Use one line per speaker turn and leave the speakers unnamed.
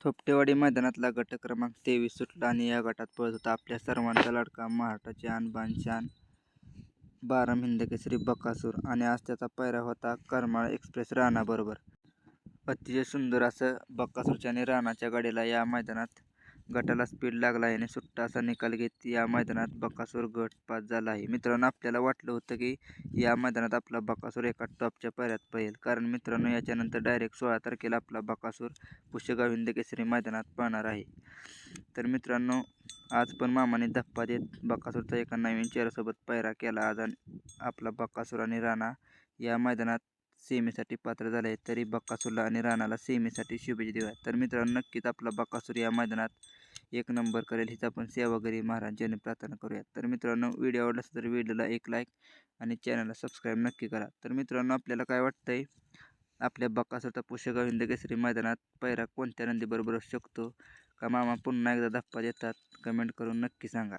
थोपटेवाडी मैदानातला गट क्रमांक तेवीस सुटला आणि या गटात पळत होता आपल्या सर्वांचा लाडका महाराष्ट्राचे आणबान बारम बाराम हिंदकेसरी बकासूर आणि आज त्याचा पैरा होता करमाळ एक्सप्रेस राणाबरोबर अतिशय सुंदर असं बकासूरच्या आणि राणाच्या गाडीला या मैदानात गटाला स्पीड लागला आहे आणि सुट्टा असा निकाल घेत या मैदानात बकासूर गट पास झाला आहे. मित्रांनो आपल्याला वाटलं होतं की या मैदानात आपला बकासूर एका टॉपच्या पर्यात पळेल. कारण मित्रांनो याच्यानंतर डायरेक्ट सोळा तारखेला आपला बकासूर पुष्यगाव हिंद केसरी मैदानात पाहणार आहे. तर मित्रांनो आज पण मामाने धप्पा देत बकासूरचा एका नवीन चेहऱ्यासोबत पैरा केला. आज आपला बकासूर आणि राणा या मैदानात सेमीसाठी पात्र झाले. तरी बक्कासूरला आणि राणाला सेमीसाठी शुभेच्छा देऊया. तर मित्रांनो नक्कीच आपला बक्कासूर या मैदानात एक नंबर करेल हीच आपण सेवागिरी महाराजांनी प्रार्थना करूया. तर मित्रांनो व्हिडिओ आवडला असेल तर व्हिडिओला एक लाईक आणि चॅनलला सबस्क्राईब नक्की करा. तर मित्रांनो आपल्याला काय वाटतंय? आपल्या बक्कासूरचा पुष्यगाव हिंद केसरी मैदानात पैरा कोणत्या नंदीबरोबर असू शकतो? का मामा पुन्हा एकदा धप्पा देतात? कमेंट करून नक्की सांगा.